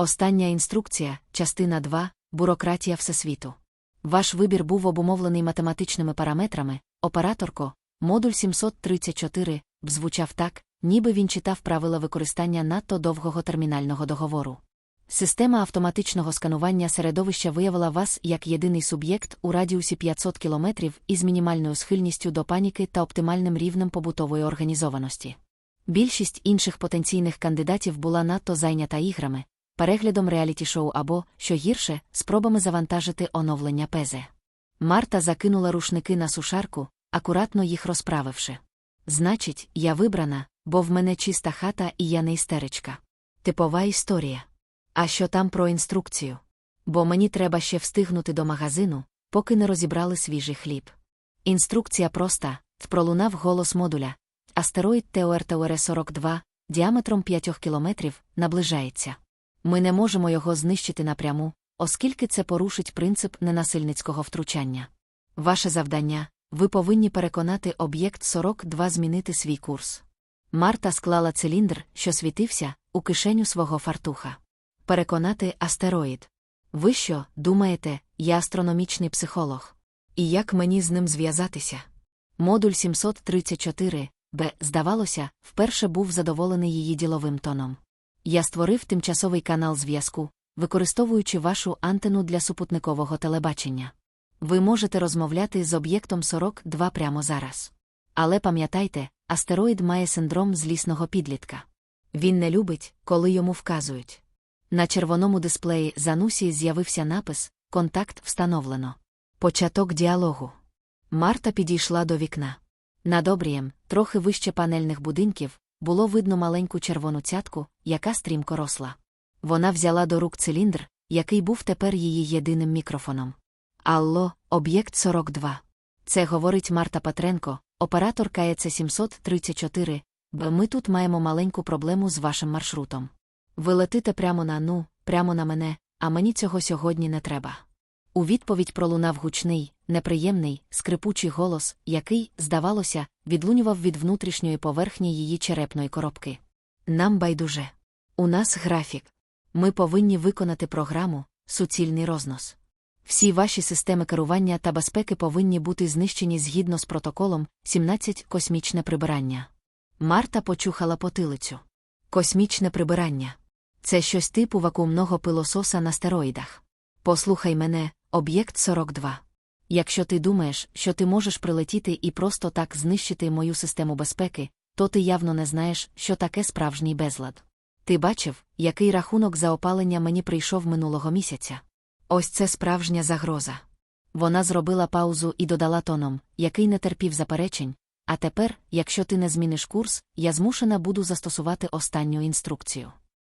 Остання інструкція, частина 2, бюрократія Всесвіту. Ваш вибір був обумовлений математичними параметрами, операторко, модуль 734, б звучав так, ніби він читав правила використання надто довгого термінального договору. Система автоматичного сканування середовища виявила вас як єдиний суб'єкт у радіусі 500 км із мінімальною схильністю до паніки та оптимальним рівнем побутової організованості. Більшість інших потенційних кандидатів була надто зайнята іграми, переглядом реаліті-шоу або, що гірше, спробами завантажити оновлення ПЕЗЕ. Марта закинула рушники на сушарку, акуратно їх розправивши. Значить, я вибрана, бо в мене чиста хата і я не істеричка. Типова історія. А що там про інструкцію? Бо мені треба ще встигнути до магазину, поки не розібрали свіжий хліб. Інструкція проста, пролунав голос модуля. Астероїд ТОРТОР 42 діаметром 5 кілометрів, наближається. Ми не можемо його знищити напряму, оскільки це порушить принцип ненасильницького втручання. Ваше завдання ви повинні переконати об'єкт 42 змінити свій курс. Марта склала циліндр, що світився, у кишеню свого фартуха. Переконати астероїд. Ви що, думаєте, я астрономічний психолог? І як мені з ним зв'язатися? Модуль 734, Б, здавалося, вперше був задоволений її діловим тоном. Я створив тимчасовий канал зв'язку, використовуючи вашу антену для супутникового телебачення. Ви можете розмовляти з об'єктом 42 прямо зараз. Але пам'ятайте, астероїд має синдром злісного підлітка. Він не любить, коли йому вказують. На червоному дисплеї Занусі з'явився напис Контакт встановлено. Початок діалогу. Марта підійшла до вікна. Над обрієм, трохи вище панельних будинків, було видно маленьку червону цятку, яка стрімко росла. Вона взяла до рук циліндр, який був тепер її єдиним мікрофоном. Алло, об'єкт 42. Це говорить Марта Петренко, оператор КЕЦ 734, бо ми тут маємо маленьку проблему з вашим маршрутом. Ви летите прямо на ну, прямо на мене, а мені цього сьогодні не треба. У відповідь пролунав гучний, неприємний, скрипучий голос, який, здавалося, відлунював від внутрішньої поверхні її черепної коробки. Нам байдуже. У нас графік. Ми повинні виконати програму, суцільний рознос. Всі ваші системи керування та безпеки повинні бути знищені згідно з протоколом 17 космічне прибирання. Марта почухала потилицю. Космічне прибирання. Це щось типу вакуумного пилососа на стероїдах. Послухай мене, об'єкт 42. Якщо ти думаєш, що ти можеш прилетіти і просто так знищити мою систему безпеки, то ти явно не знаєш, що таке справжній безлад. Ти бачив, який рахунок за опалення мені прийшов минулого місяця. Ось це справжня загроза. Вона зробила паузу і додала тоном, який не терпів заперечень. А тепер, якщо ти не зміниш курс, я змушена буду застосувати останню інструкцію.